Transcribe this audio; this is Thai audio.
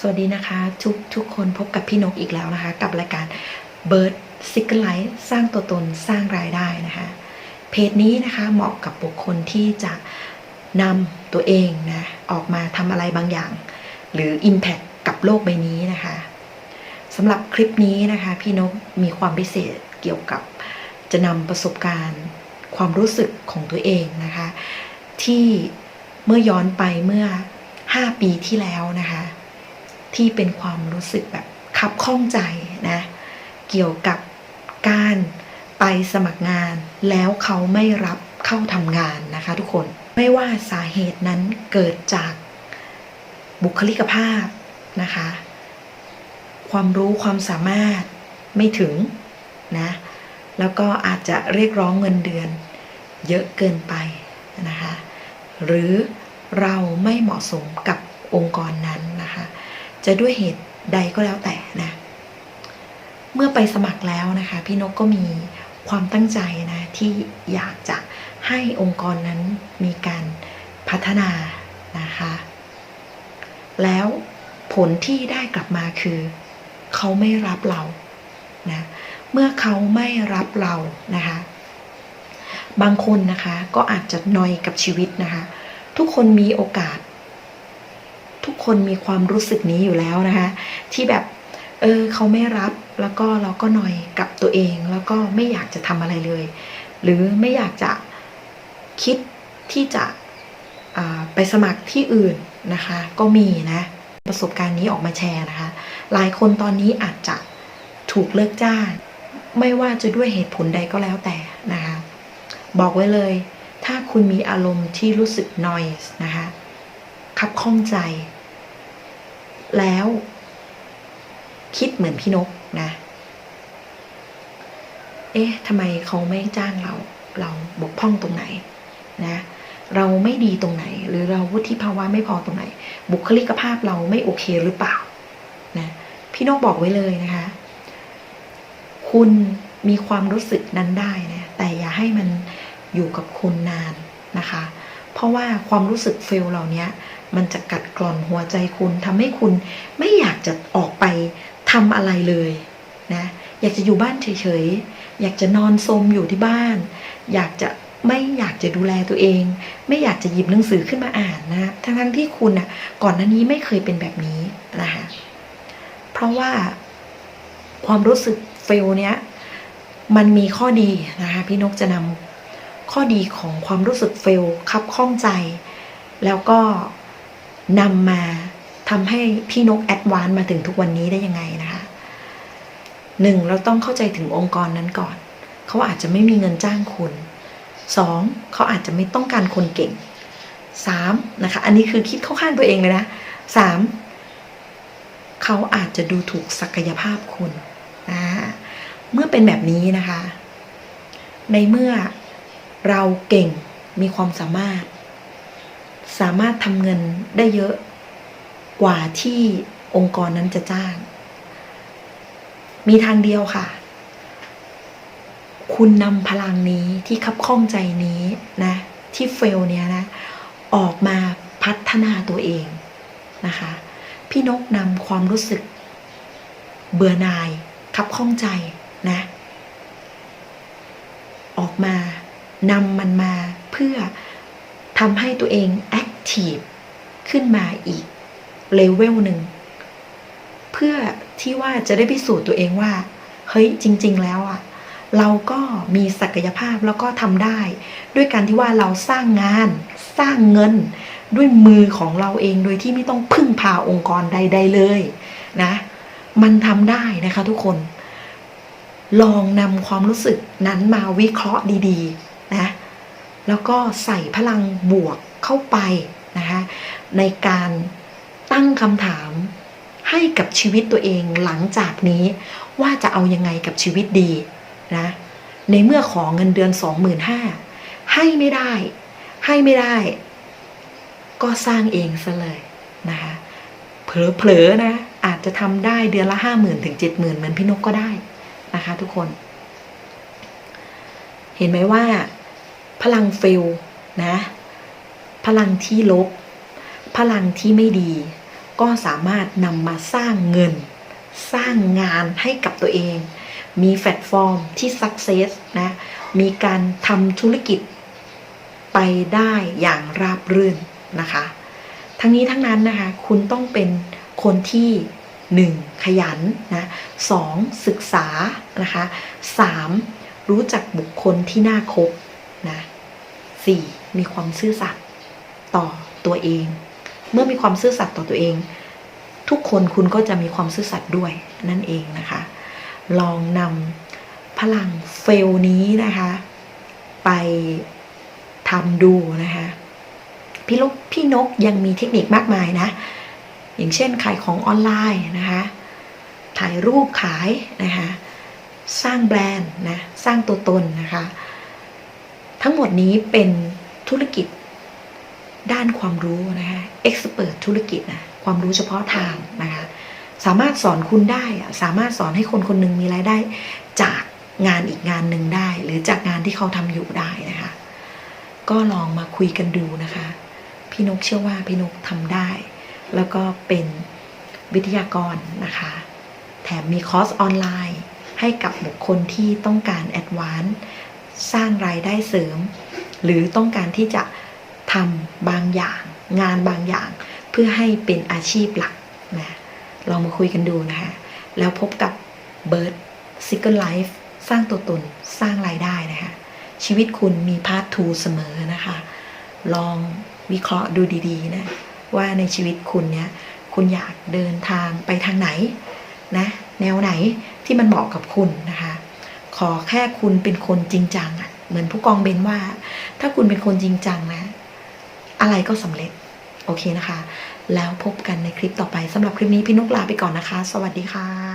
สวัสดีนะคะ ทุกทุกคนพบกับพี่นกอีกแล้วนะคะ กับรายการ Bird s i g l i f e สร้างตัวตนสร้างรายได้นะคะ เพจนี้นะคะเหมาะกับบุคคลที่จะนำตัวเองนะออกมาทำอะไรบางอย่าง หรือ Impact กับโลกใบนี้นะคะสำหรับคลิปนี้นะคะ พี่นกมีความพิเศษเกี่ยวกับ จะนำประสบการณ์ ความรู้สึกของตัวเองนะคะ ที่เมื่อย้อนไปเมื่อ 5 ปีที่แล้วนะคะ ที่เป็นความรู้สึกแบบคับข้องใจนะเกี่ยวกับการไปสมัครงาน แล้วเขาไม่รับเข้าทำงานนะคะ ทุกคนไม่ว่าสาเหตุนั้นเกิดจากบุคลิกภาพนะคะ ความรู้ความสามารถไม่ถึงนะแล้วก็อาจจะเรียกร้องเงินเดือนเยอะเกินไปนะคะ หรือเราไม่เหมาะสมกับองค์กรนั้น จะด้วยเหตุใดก็แล้วแต่นะ เมื่อไปสมัครแล้วนะคะ พี่นกก็มีความตั้งใจนะ ที่อยากจะให้องค์กรนั้นมีการพัฒนานะคะ แล้วผลที่ได้กลับมาคือ เขาไม่รับเรานะเมื่อเขาไม่รับเรานะคะ บางคนนะคะก็อาจจะนอยกับชีวิตนะคะ ทุกคนมีโอกาส ทุกคนมีความรู้สึกนี้อยู่แล้วนะคะ ที่แบบ เออเขาไม่รับแล้วก็เราก็หน่อยกับตัวเอง แล้วก็ไม่อยากจะทำอะไรเลย หรือไม่อยากจะคิดที่จะไปสมัครที่อื่นนะคะ ก็มีนะ ประสบการณ์นี้ออกมาแชร์นะคะ หลายคนตอนนี้อาจจะถูกเลิกจ้าง ไม่ว่าจะด้วยเหตุผลใดก็แล้วแต่นะคะ บอกไว้เลย ถ้าคุณมีอารมณ์ที่รู้สึกนอยส์นะคะขับข้องใจ แล้ว คิดเหมือนพี่นกนะ เอ๊ะทำไมเขาไม่จ้างเรา เราบกพร่องตรงไหนนะ เราไม่ดีตรงไหน หรือเราวุฒิภาวะไม่พอตรงไหน บุคลิกภาพเราไม่โอเคหรือเปล่านะพี่นกบอกไว้เลยนะคะ คุณมีความรู้สึกนั้นได้นะแต่อย่าให้มันอยู่กับคุณนานนะคะ เพราะว่าความรู้สึกเฟลเหล่านี้ มันจะกัดกร่อนหัวใจคุณทำให้คุณไม่อยากจะออกไปทำอะไรเลยนะอยากจะอยู่บ้านเฉยๆ อยากจะนอนซมอยู่ที่บ้าน อยากจะไม่อยากจะดูแลตัวเอง ไม่อยากจะหยิบหนังสือขึ้นมาอ่านนะทั้งๆที่คุณอะก่อนหน้านี้ไม่เคยเป็นแบบนี้นะคะเพราะว่าความรู้สึกเฟลเนี้ยมันมีข้อดีนะคะพี่นกจะนำข้อดีของความรู้สึกเฟลคับข้องใจ แล้วก็ นำมาทำให้พี่นกแอดวานมาถึงทุกวันนี้ได้ยังไงนะคะหนึ่งเราต้องเข้าใจถึงองค์กรนั้นก่อน เขาอาจจะไม่มีเงินจ้างคุณสองเขาอาจจะไม่ต้องการคนเก่งสามนะคะ อันนี้คือคิดเข้าข้างตัวเองเลยนะสามเขาอาจจะดูถูกศักยภาพคุณนะเมื่อเป็นแบบนี้นะคะ ในเมื่อเราเก่งมีความสามารถ สามารถทำเงินได้เยอะกว่าที่องค์กรนั้นจะจ้าง มีทางเดียวค่ะ คุณนำพลังนี้ที่คับข้องใจนี้นะ ที่เฟลเนี้ยนะ ออกมาพัฒนาตัวเองนะคะ พี่นกนำความรู้สึกเบื่อหน่ายคับข้องใจนะ ออกมานำมันมาำให้ตัวเองแอคทีฟขึ้นมาอีกเลเวลหนึ่ง เพื่อที่ว่าจะได้พิสูจน์ตัวเองว่า เฮ้ยจริง ๆ แล้วอะเราก็มีศักยภาพแล้วก็ทำได้ ด้วยการที่ว่าเราสร้างงานสร้างเงิน ด้วยมือของเราเองโดยที่ไม่ต้องพึ่งพาองค์กรใด ๆ เลยนะ มันทำได้นะคะทุกคน ลองนำความรู้สึกนั้นมาวิเคราะห์ดี ๆ แล้วก็ใส่พลังบวกเข้าไปนะคะในการตั้งคำถามให้กับชีวิตตัวเองหลังจากนี้ว่าจะเอายังไงกับชีวิตดีนะในเมื่อของเงินเดือน 25,000ให้ไม่ได้ ให้ไม่ได้ ก็สร้างเองซะเลยนะคะเผลอๆนะอาจจะทำได้เดือนละ 50,000ถึง70,000เหมือนพี่นกก็ได้นะคะทุกคน เห็นไหมว่า พลังเฟลนะ พลังที่ลบ พลังที่ไม่ดี ก็สามารถนำมาสร้างเงิน สร้างงานให้กับตัวเอง มีแพลตฟอร์มที่ success นะ มีการทำธุรกิจไปได้อย่างราบรื่นนะคะ ทั้งนี้ทั้งนั้นนะคะ คุณต้องเป็นคนที่ 1. ขยันนะ 2. ศึกษานะคะ 3. รู้จักบุคคลที่น่าคบนะ 4. มีความซื่อสัตย์ต่อตัวเอง เมื่อมีความซื่อสัตย์ต่อตัวเอง ทุกคนคุณก็จะมีความซื่อสัตย์ด้วยนั่นเองนะคะ ลองนำพลังเฟลนี้นะคะ ไปทำดูนะคะพี่ลกพี่นกยังมีเทคนิคมากมายนะ อย่างเช่นขายของออนไลน์นะคะถ่ายรูปขายนะคะสร้างแบรนด์นะสร้างตัวตนนะคะ ทั้งหมดนี้เป็นธุรกิจด้านความรู้นะคะเอ็กซ์เพรสธุรกิจนะความรู้เฉพาะทางนะคะ สามารถสอนคุณได้อะสามารถสอนให้คนคนหนึ่งมีรายได้ จากงานอีกงานหนึ่งได้ หรือจากงานที่เขาทำอยู่ได้นะคะ ก็ลองมาคุยกันดูนะคะ พี่นกเชื่อว่าพี่นกทำได้ แล้วก็เป็นวิทยากรนะคะ แถมมีคอร์สออนไลน์ให้กับบุคคลที่ต้องการแอดวานซ์ สร้างรายได้เสริม หรือต้องการที่จะทำบางอย่าง งานบางอย่าง เพื่อให้เป็นอาชีพหลักนะลองมาคุยกันดูนะคะแล้วพบกับ Bird Single Life สร้างตัวตนสร้างรายได้นะคะชีวิตคุณมีพาร์ททูเสมอนะคะ ลองวิเคราะห์ดูดีๆนะว่าในชีวิตคุณเนี่ยคุณอยากเดินทางไปทางไหนนะแนวไหนที่มันเหมาะกับคุณนะคะ ขอแค่คุณเป็นคนจริงจังอะเหมือนผู้กองเบนว่า ถ้าคุณเป็นคนจริงจังนะ อะไรก็สำเร็จ โอเคนะคะ แล้วพบกันในคลิปต่อไปสำหรับคลิปนี้พี่นกลาไปก่อนนะคะ สวัสดีค่ะ